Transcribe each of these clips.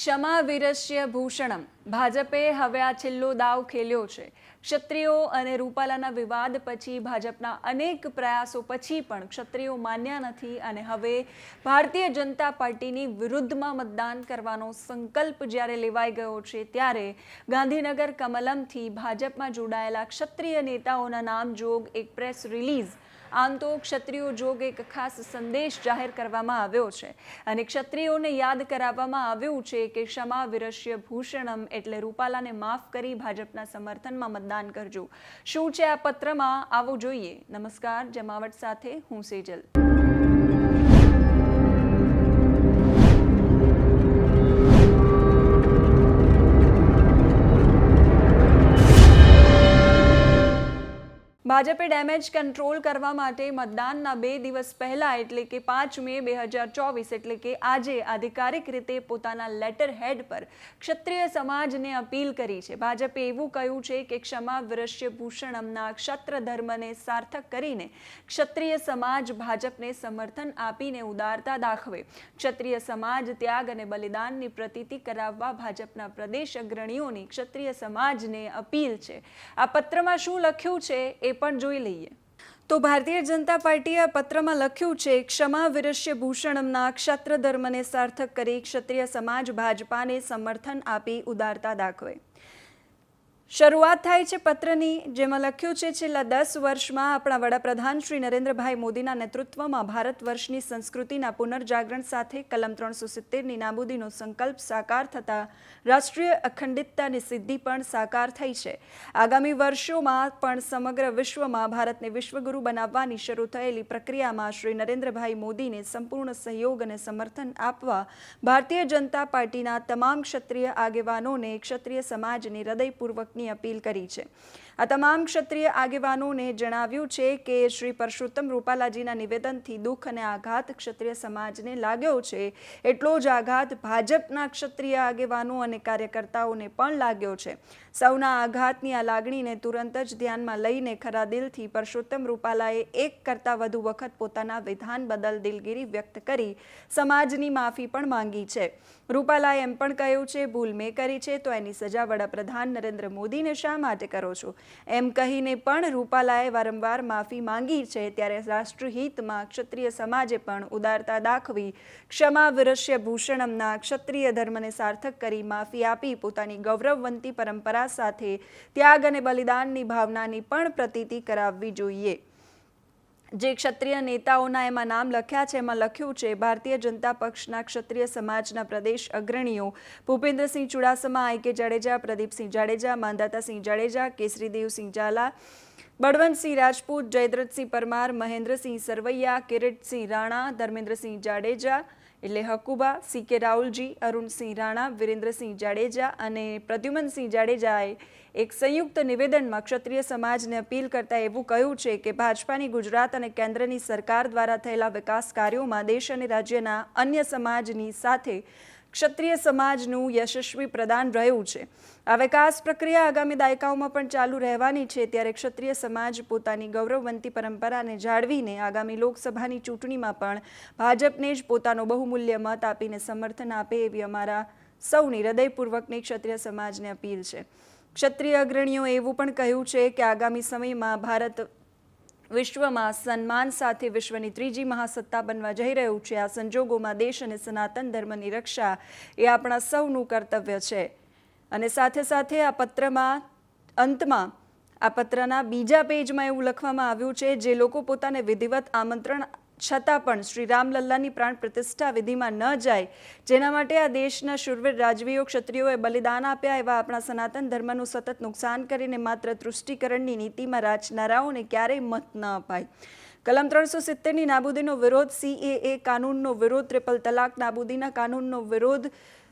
ક્ષમા વિરસ્ય ભૂષણમ. ભાજપે હવે આ છેલ્લો દાવ ખેલ્યો છે. ક્ષત્રિયો અને રૂપાલાના વિવાદ પછી ભાજપના અનેક પ્રયાસો પછી પણ ક્ષત્રિયો માન્યા નથી અને હવે ભારતીય જનતા પાર્ટીની વિરુદ્ધમાં મતદાન કરવાનો સંકલ્પ જ્યારે લેવાઈ ગયો છે ત્યારે ગાંધીનગર કમલમથી ભાજપમાં જોડાયેલા ક્ષત્રિય નેતાઓના નામ જોગ એક પ્રેસ રિલીઝ આમ તો ક્ષત્રિયો જોગ એક ખાસ સંદેશ જાહેર કરવામાં આવ્યો છે. અને ક્ષત્રિયોને યાદ કરાવવામાં આવ્યું છે કે ક્ષમા વિરસ્ય ભૂષણમ એટલે રૂપાલાને માફ કરી ભાજપના સમર્થનમાં મતદાન કરજો. શું છે આ પત્રમાં? આવો જોઈએ. નમસ્કાર. જમાવટ સાથે હું સેજલ. ભાજપે ડેમેજ કંટ્રોલ કરવા માટે મતદાનના બે દિવસ પહેલા, એટલે કે પાંચ મે બે હજાર ચોવીસ, એટલે કે આજે આધિકારિક રીતે પોતાના લેટર હેડ પર ક્ષત્રિય સમાજને અપીલ કરી છે. ભાજપે એવું કહ્યું છે કે ક્ષમા વિરસ્ય ભૂષણમના ક્ષત્ર ધર્મને સાર્થક કરીને ક્ષત્રિય સમાજ ભાજપને સમર્થન આપીને ઉદારતા દાખવે. ક્ષત્રિય સમાજ ત્યાગ અને બલિદાનની પ્રતીતિ કરાવવા ભાજપના પ્રદેશ અગ્રણીઓની ક્ષત્રિય સમાજને અપીલ છે. આ પત્રમાં શું લખ્યું છે એ પણ જોઈ લઈએ. તો ભારતીય જનતા પાર્ટીએ પત્રમાં લખ્યું છે, ક્ષમા વિરસ્ય ભૂષણમના ક્ષત્ર ધર્મને સાર્થક કરી ક્ષત્રિય સમાજ ભાજપાને સમર્થન આપી ઉદારતા દાખવે. શરૂઆત થાય છે પત્રની, જેમાં લખ્યું છે, છેલ્લા દસ વર્ષમાં આપણા વડાપ્રધાન શ્રી નરેન્દ્રભાઈ મોદીના નેતૃત્વમાં ભારત વર્ષની સંસ્કૃતિના પુનર્જાગરણ સાથે કલમ ત્રણસો સિત્તેરની નાબૂદીનો સંકલ્પ સાકાર થતાં રાષ્ટ્રીય અખંડિતતાની સિદ્ધિ પણ સાકાર થઈ છે. આગામી વર્ષોમાં પણ સમગ્ર વિશ્વમાં ભારતને વિશ્વગુરુ બનાવવાની શરૂ થયેલી પ્રક્રિયામાં શ્રી નરેન્દ્રભાઈ મોદીને સંપૂર્ણ સહયોગ અને સમર્થન આપવા ભારતીય જનતા પાર્ટીના તમામ ક્ષત્રિય આગેવાનોને ક્ષત્રિય સમાજની હૃદયપૂર્વકની અપીલ કરી છે. આ તમામ ક્ષત્રિય આગેવાનોને જણાવ્યું છે કે શ્રી પરસોત્તમ રૂપાલાજીના નિવેદનથી દુઃખ અને આઘાત ક્ષત્રિય સમાજને લાગ્યો છે. એટલો જ આઘાત ભાજપના ક્ષત્રિય આગેવાનો અને કાર્યકર્તાઓને પણ લાગ્યો છે. સૌના આઘાતની આ લાગણીને તુરંત જ ધ્યાનમાં લઈને ખરા દિલથી પરસોત્તમ રૂપાલાએ એક કરતાં વધુ વખત પોતાના વિધાન બદલ દિલગીરી વ્યક્ત કરી, સમાજની માફી પણ માંગી છે. રૂપાલાએ એમ પણ કહ્યું છે, ભૂલ મેં કરી છે, તો એની સજા વડાપ્રધાન નરેન્દ્ર મોદીને શા માટે કરો છો? એમ કહીને પણ રૂપાલાએ વારંવાર માફી માંગી છે, ત્યારે રાષ્ટ્રહિતમાં ક્ષત્રિય સમાજે પણ ઉદારતા દાખવી, ક્ષમા વિરસ્ય ભૂષણમના ક્ષત્રિય ધર્મને સાર્થક કરી માફી આપી પોતાની ગૌરવવંતી પરંપરા સાથે ત્યાગ અને બલિદાનની ભાવનાની પણ પ્રતીતિ કરાવવી જોઈએ. જે ક્ષત્રિય નેતાઓના એમાં નામ લખ્યા છે, એમાં લખ્યું છે, ભારતીય જનતા પક્ષના ક્ષત્રિય સમાજના પ્રદેશ અગ્રણીઓ ભૂપેન્દ્રસિંહ ચુડાસમા, આઈ કે જાડેજા, પ્રદીપસિંહ જાડેજા માંધાતાસિંહ જાડેજા, કેસરીદેવસિંહ ઝાલા, બળવંતસિંહ રાજપૂત, જયદ્રથસિંહ પરમાર, મહેન્દ્રસિંહ સરવૈયા, કિરીટસિંહ રાણા, ધર્મેન્દ્રસિંહ જાડેજા એટલે હકુબા, સી કે રાહુલજી અરુણસિંહ રાણા વિરેન્દ્રસિંહ જાડેજા અને પ્રદ્યુમનસિંહ જાડેજાએ એક સંયુક્ત નિવેદનમાં ક્ષત્રિય સમાજને અપીલ કરતા એવું કહ્યું છે કે ભાજપાની ગુજરાત અને કેન્દ્રની સરકાર દ્વારા થયેલા વિકાસ કાર્યોમાં દેશ અને રાજ્યના અન્ય સમાજની સાથે ક્ષત્રિય સમાજનું યશસ્વી પ્રદાન રહ્યું છે. આ વિકાસ પ્રક્રિયા આગામી દાયકાઓમાં પણ ચાલુ રહેવાની છે, ત્યારે ક્ષત્રિય સમાજ પોતાની ગૌરવવંતી પરંપરાને જાળવીને આગામી લોકસભાની ચૂંટણીમાં પણ ભાજપને જ પોતાનો બહુમૂલ્ય મત આપીને સમર્થન આપે એવી અમારા સૌની હૃદયપૂર્વકની ક્ષત્રિય સમાજને અપીલ છે. ક્ષત્રિય અગ્રણીઓ એવું પણ કહ્યું છે કે આગામી સમયમાં ભારત વિશ્વમાં સન્માન સાથે વિશ્વની ત્રીજી મહાસત્તા બનવા જઈ રહ્યું છે. આ સંજોગોમાં દેશ અને સનાતન ધર્મની રક્ષા એ આપણા સૌનું કર્તવ્ય છે. અને સાથે સાથે આ પત્રમાં, અંતમાં, આ પત્રના બીજા પેજમાં એવું લખવામાં આવ્યું છે, જે લોકો પોતાને વિધિવત આમંત્રણ છતાં પણ શ્રી રામલલ્લાની પ્રાણ પ્રતિષ્ઠા વિધિમાં ન જાય, જેના માટે આ દેશના શુરવીર રાજવીઓ ક્ષત્રિયોએ બલિદાન આપ્યા એવા આપણા સનાતન ધર્મનું સતત નુકસાન કરીને માત્ર તૃષ્ટિકરણની નીતિમાં રાચનારાઓને ક્યારેય મત ન અપાય. કલમ ત્રણસો સિત્તેરની નાબૂદીનો વિરોધ સીએએ કાનૂનનો વિરોધ ટ્રિપલ તલાક નાબૂદીના કાનૂનનો વિરોધ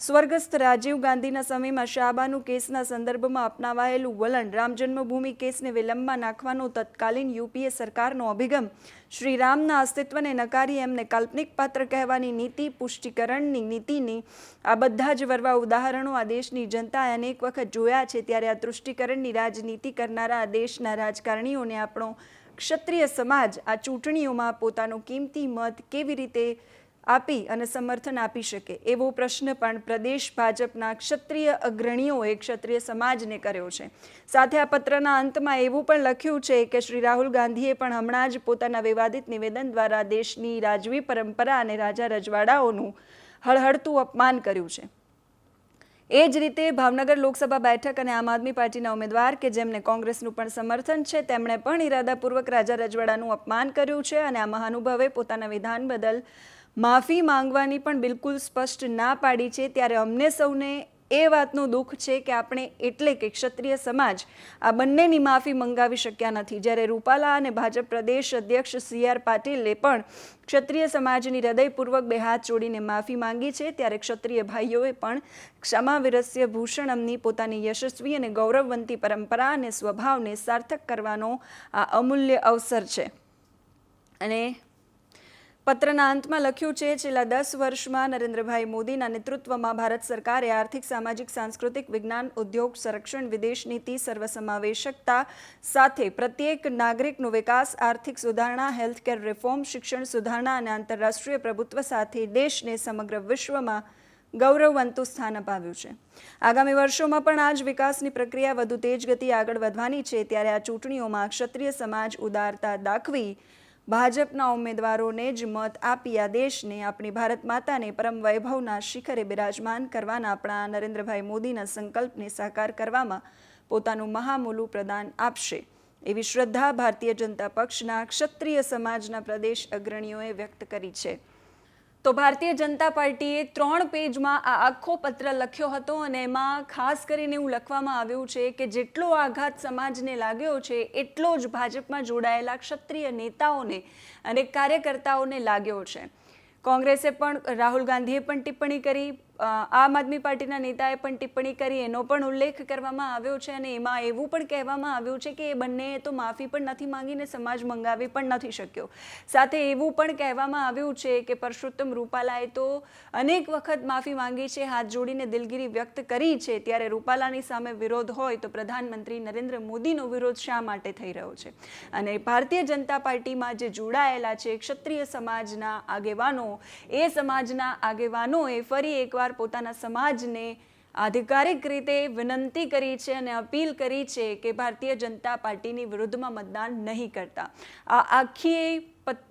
સ્વર્ગસ્થ રાજીવ ગાંધીના સમયમાં શાહબાનુ કેસના સંદર્ભમાં અપનાવાયેલું વલણ રામ જન્મભૂમિ કેસને વિલંબમાં નાખવાનો તત્કાલીન યુપીએ સરકારનો અભિગમ. શ્રી રામના અસ્તિત્વને નકારી એમને કાલ્પનિક પાત્ર કહેવાની નીતિ, પુષ્ટિકરણની નીતિની આ બધા જ વરવા ઉદાહરણો આ દેશની જનતાએ અનેક વખત જોયા છે ત્યારે આ તૃષ્ટિકરણની રાજનીતિ કરનારા આ દેશના રાજકારણીઓને આપણો ક્ષત્રિય સમાજ આ ચૂંટણીઓમાં પોતાનો કિંમતી મત કેવી રીતે આપી અને સમર્થન આપી શકે એવો પ્રશ્ન પણ પ્રદેશ ભાજપના ક્ષત્રિય અગ્રણીઓએ ક્ષત્રિય સમાજને કર્યો છે. સાથે આ પત્રના અંતમાં એવું પણ લખ્યું છે કે શ્રી રાહુલ ગાંધીએ પણ હમણાં જ પોતાના વિવાદિત નિવેદન દ્વારા દેશની રાજવી પરંપરા અને રાજા રજવાડાઓનું હળહળતું અપમાન કર્યું છે. એ જ રીતે ભાવનગર લોકસભા બેઠક અને આમ આદમી પાર્ટીના ઉમેદવાર કે જેમને કોંગ્રેસનું પણ સમર્થન છે, તેમણે પણ ઇરાદાપૂર્વક રાજા રજવાડાનું અપમાન કર્યું છે અને આ મહાનુભાવે પોતાના વિધાન બદલ માફી માંગવાની પણ બિલકુલ સ્પષ્ટ ના પાડી છે. ત્યારે અમને સૌને એ વાતનું દુઃખ છે કે આપણે એટલે કે ક્ષત્રિય સમાજ આ બંનેની માફી મંગાવી શક્યા નથી. જ્યારે રૂપાલા અને ભાજપ પ્રદેશ અધ્યક્ષ સી આર પાટીલે પણ ક્ષત્રિય સમાજની હૃદયપૂર્વક બે હાથ જોડીને માફી માંગી છે, ત્યારે ક્ષત્રિય ભાઈઓએ પણ ક્ષમા વિરસ્ય ભૂષણમની પોતાની યશસ્વી અને ગૌરવવંતી પરંપરા અને સ્વભાવને સાર્થક કરવાનો આ અમૂલ્ય અવસર છે. અને પત્રના અંતમાં લખ્યું છે, છેલ્લા દસ વર્ષમાં નરેન્દ્રભાઈ મોદીના નેતૃત્વમાં ભારત સરકારે આર્થિક, સામાજિક, સાંસ્કૃતિક, વિજ્ઞાન, ઉદ્યોગ, સંરક્ષણ, વિદેશ નીતિ, સર્વસમાવેશકતા સાથે પ્રત્યેક નાગરિકનો વિકાસ, આર્થિક સુધારણા, હેલ્થકેર રિફોર્મ, શિક્ષણ સુધારણા અને આંતરરાષ્ટ્રીય પ્રભુત્વ સાથે દેશને સમગ્ર વિશ્વમાં ગૌરવવંતું સ્થાન અપાવ્યું છે. આગામી વર્ષોમાં પણ આ જ વિકાસની પ્રક્રિયા વધુ તેજ ગતિ આગળ વધવાની છે, ત્યારે આ ચૂંટણીઓમાં ક્ષત્રિય સમાજ ઉદારતા દાખવી ભાજપના ઉમેદવારોને જ મત આપી આ દેશને આપણી ભારત માતાને પરમ વૈભવના શિખરે બિરાજમાન કરવાના આપણા નરેન્દ્રભાઈ મોદીના સંકલ્પને સાકાર કરવામાં પોતાનું મહામૂલું પ્રદાન આપશે. એવી શ્રદ્ધા ભારતીય જનતા પક્ષના ક્ષત્રિય સમાજના પ્રદેશ અગ્રણીઓએ વ્યક્ત કરી છે. તો ભારતીય જનતા પાર્ટીએ ત્રણ પેજમાં આ આખો પત્ર લખ્યો હતો અને એમાં ખાસ કરીને એવું લખવામાં આવ્યું છે કે જેટલો આઘાત સમાજને લાગ્યો છે, એટલો જ ભાજપમાં જોડાયેલા ક્ષત્રિય નેતાઓને અને કાર્યકર્તાઓને લાગ્યો છે. કોંગ્રેસે પણ રાહુલ ગાંધીએ પણ ટિપ્પણી કરી આમ આદમી પાર્ટીના નેતાએ પણ ટિપ્પણી કરી, એનો પણ ઉલ્લેખ કરવામાં આવ્યો છે અને એમાં એવું પણ કહેવામાં આવ્યું છે કે એ બંનેએ તો માફી પણ નથી માંગીને સમાજ મંગાવી પણ નથી શક્યો. સાથે એવું પણ કહેવામાં આવ્યું છે કે પરસોત્તમ રૂપાલાએ તો અનેક વખત માફી માંગી છે, હાથ જોડીને દિલગીરી વ્યક્ત કરી છે. ત્યારે રૂપાલાની સામે વિરોધ હોય તો પ્રધાનમંત્રી નરેન્દ્ર મોદીનો વિરોધ શા માટે થઈ રહ્યો છે? અને ભારતીય જનતા પાર્ટીમાં જે જોડાયેલા છે, ક્ષત્રિય સમાજના આગેવાનો, એ સમાજના આગેવાનોએ ફરી એકવાર પોતાના સમાજને આધિકારિક રીતે વિનંતી કરી છે અને અપીલ કરી છે કે ભારતીય જનતા પાર્ટીની વિરુદ્ધમાં મતદાન નહીં કરતા. આ આખી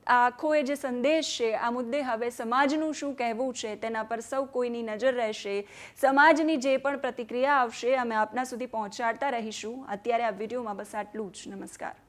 આખો એ જે સંદેશ છે, આ મુદ્દે હવે સમાજનું શું કહેવું છે તેના પર સૌ કોઈની નજર રહેશે. સમાજની જે પણ પ્રતિક્રિયા આવશે અમે આપના સુધી પહોંચાડતા રહીશું. અત્યારે આ વિડીયોમાં બસ આટલું જ. નમસ્કાર.